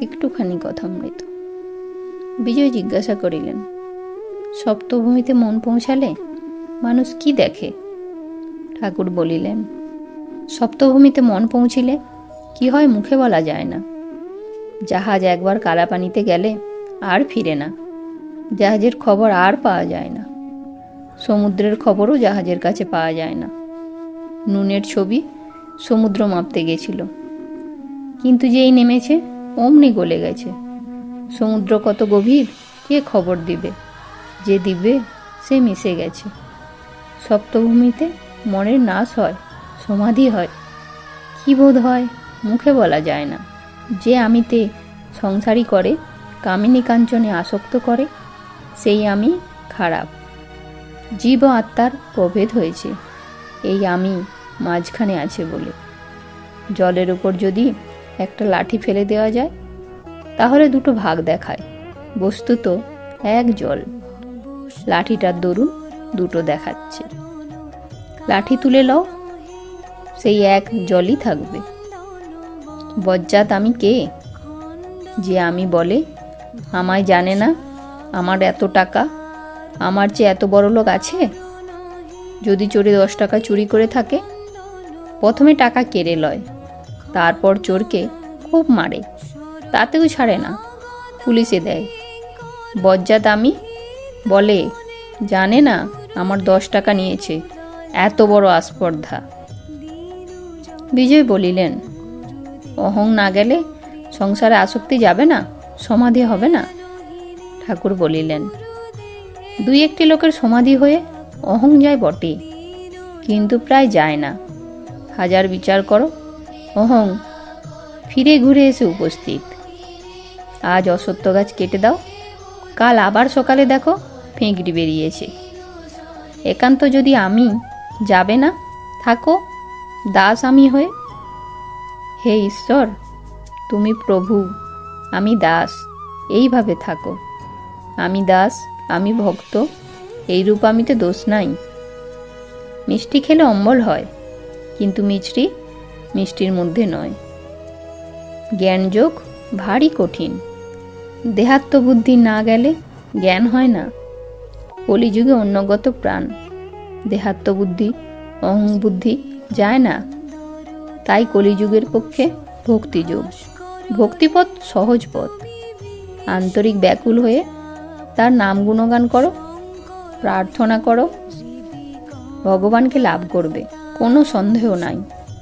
একটুখানি কথামৃত বিজয় জিজ্ঞাসা করিলেন, সপ্তভূমিতে মন পৌঁছালে মানুষ কি দেখে? ঠাকুর বলিলেন, সপ্তভূমিতে মন পৌঁছিলে কি হয় মুখে বলা যায় না। জাহাজ একবার কালাপানিতে গেলে আর ফিরে না। জাহাজের খবর আর পাওয়া যায় না। সমুদ্রের খবরও জাহাজের কাছে পাওয়া যায় না। নুনের ছবি সমুদ্র মাপতে গেছিল। কিন্তু যেই নেমেছে অমনি গলে গেছে। সমুদ্র কত গভীর, কে খবর দিবে? যে দিবে, সে মিশে গেছে। সপ্তভূমিতে মনের নাশ হয়, সমাধি হয়। কি বোধ হয়, মুখে বলা যায় না। যে আমিতে সংসারী করে, কামিনী কাঞ্চনে আসক্ত করে, সেই আমি খারাপ। জীব আত্মার প্রভেদ হয়েছে। এই আমি মাঝখানে আছে বলে। জলের উপর যদি একটা লাঠি ফেলে দেওয়া যায়, তাহলে দুটো ভাগ দেখায়। বস্তুত এক জল। লাঠিটার দরুন দুটো দেখাচ্ছে। লাঠি তুলে লও, সেই এক জলই থাকবে। বজ্জাত আমি কে? যে আমি বলে, আমায় জানে না, আমার এত টাকা, আমার যে এত বড় লোক আছে? যদি চোরে দশ টাকা চুরি করে থাকে, প্রথমে টাকা কেড়ে লয়। তারপর চোরকে খুব মারে। তাতেও ছাড়ে না। পুলিশে দেয়। বজ্জাত আমি বলে, জানে না, আমার দশ টাকা নিয়েছে। এত বড় আস্পর্ধা। বিজয় বলিলেন, অহং না গেলে সংসারে আসক্তি যাবে না, সমাধি হবে না? ঠাকুর বলিলেন, দুই একটি লোকের সমাধি হয়ে অহং যায় বটে, কিন্তু প্রায় যায় না। হাজার বিচার করো অহং ফিরে ঘুরে এসে উপস্থিত। আজ অসত্য গাছ কেটে দাও, কাল আবার সকালে দেখো ফেঁকড়ি বেরিয়েছে। একান্ত যদি আমি যাবে না, থাকো, দাস আমি হয়ে। হে ঈশ্বর, তুমি প্রভু, আমি দাস, এইভাবে থাকো। আমি দাস, আমি ভক্ত এই এইরূপ আমিতে দোষ নাই। মিষ্টি খেলে অম্বল হয়, কিন্তু মিষ্টি মিষ্টির মধ্যে নয়। জ্ঞানযোগ ভারী কঠিন। দেহাত্ম বুদ্ধি না গেলে জ্ঞান হয় না। কলিযুগে অন্যগত প্রাণ। দেহাত্ম বুদ্ধি অহং বুদ্ধি যায় না। তাই কলিযুগের পক্ষে ভক্তিযোগ। ভক্তিপথ সহজ পথ। আন্তরিক ব্যাকুল হয়ে তার নাম গুণগান করো, প্রার্থনা করো, ভগবানকে লাভ করবে। কোনো সন্দেহ নাই।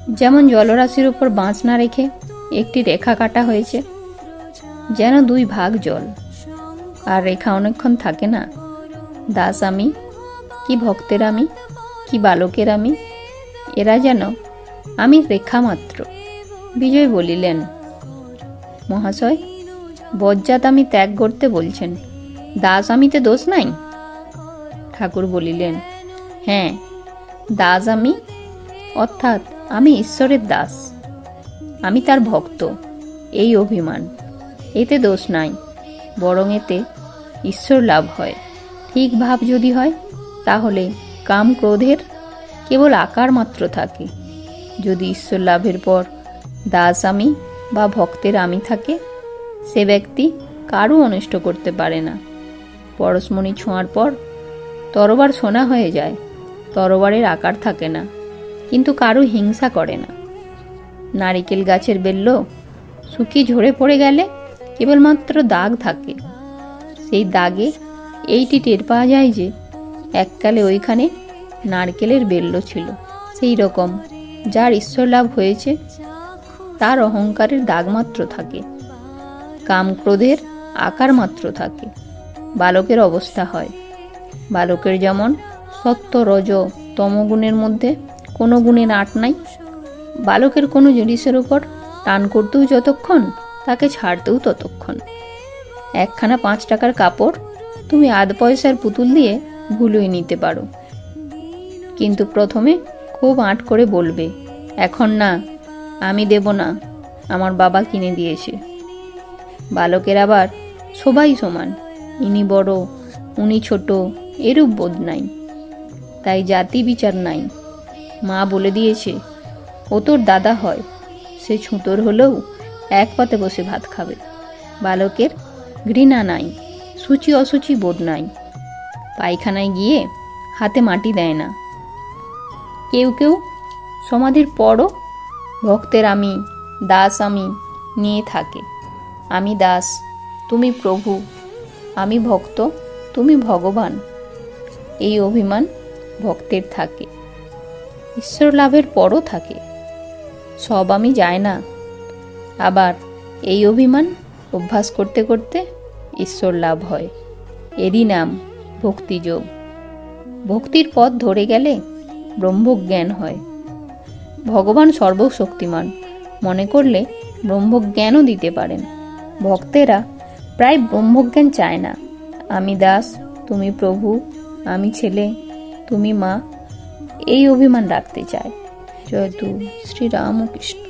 যেমন জলরাশির উপর বাঁচ না রেখে একটি রেখা কাটা হয়েছে, যেন দুই ভাগ জল। আর রেখা অনেকক্ষণ থাকে না। দাস আমি, কি ভক্তের আমি, কি বালকের আমি, এরা যেন আমি রেখা মাত্র। বিজয় বলিলেন, মহাশয়, বজ্জাত আমি ত্যাগ করতে বলছেন, দাস আমিতে দোষ নাই? ঠাকুর বলিলেন হ্যাঁ দাস আমি, অর্থাৎ আমি ঈশ্বরের দাস। আমি তার ভক্ত। এই অভিমান। এতে দোষ নাই। বরং এতে ঈশ্বর লাভ হয়। ঠিক ভাব যদি হয়, তাহলে কাম ক্রোধের কেবল আকার মাত্র থাকে। যদি ঈশ্বর লাভের পর দাস আমি বা ভক্তের আমি থাকে, সে ব্যক্তি কারও অনিষ্ট করতে পারে না। পরশমণি ছোঁয়ার পর তরবার সোনা হয়ে যায়। তরবারের আকার থাকে না। কিন্তু কারও হিংসা করে না। নারিকেল গাছের বেল্ল শুকিয়ে ঝরে পড়ে গেলে কেবলমাত্র দাগ থাকে। সেই দাগে এইটি টের পাওয়া যায় যে, এককালে ওইখানে নারকেলের বেল্ল ছিল। সেই রকম, যার ঈশ্বর লাভ হয়েছে, তার অহংকারের দাগ মাত্র থাকে। কাম ক্রোধের আকার মাত্র থাকে। বালকের অবস্থা হয়। বালকের যেমন সত্য রজ তমগুণের মধ্যে কোনো গুণের আট নাই। বালকের কোনো জিনিসের উপর টান করতেও যতক্ষণ, তাকে ছাড়তেও ততক্ষণ। একখানা পাঁচ টাকার কাপড় তুমি আধ পয়সার পুতুল দিয়ে ভুলুই নিতে পারো। কিন্তু প্রথমে খুব আঁট করে বলবে, এখন না, আমি দেব না, আমার বাবা কিনে দিয়েছে। বালকের আবার সবাই সমান, ইনি বড়, উনি ছোট, এরূপ বোধ নাই। তাই জাতি বিচার নাই। মা বলে দিয়েছে, ও তোর দাদা হয়, সে ছুঁতোর হলেও এক পাতে বসে ভাত খাবে। বালকের ঘৃণা নাই, সূচি অসুচি বোধ নাই। পায়খানায় গিয়ে হাতে মাটি দেয় না। কেউ কেউ সমাধির পরও ভক্তের আমি, দাস আমি নিয়ে থাকে। আমি দাস, তুমি প্রভু, আমি ভক্ত, তুমি ভগবান। এই অভিমান ভক্তের থাকে। ঈশ্বর লাভের পরও থাকে। সব আমি যায় না। আবার এই অভিমান অভ্যাস করতে করতে ঈশ্বর লাভ হয়। এরই নাম ভক্তিযোগ। ভক্তির পথ ধরে গেলে ব্রহ্মজ্ঞান হয়। ভগবান সর্বশক্তিমান, মনে করলে ব্রহ্মজ্ঞানও দিতে পারেন। ভক্তেরা প্রায় ব্রহ্মজ্ঞান চায় না। আমি দাস, তুমি প্রভু, আমি ছেলে, তুমি মা এই অভিমান রাখতে চায়। জয় তু শ্রীরামকৃষ্ণ।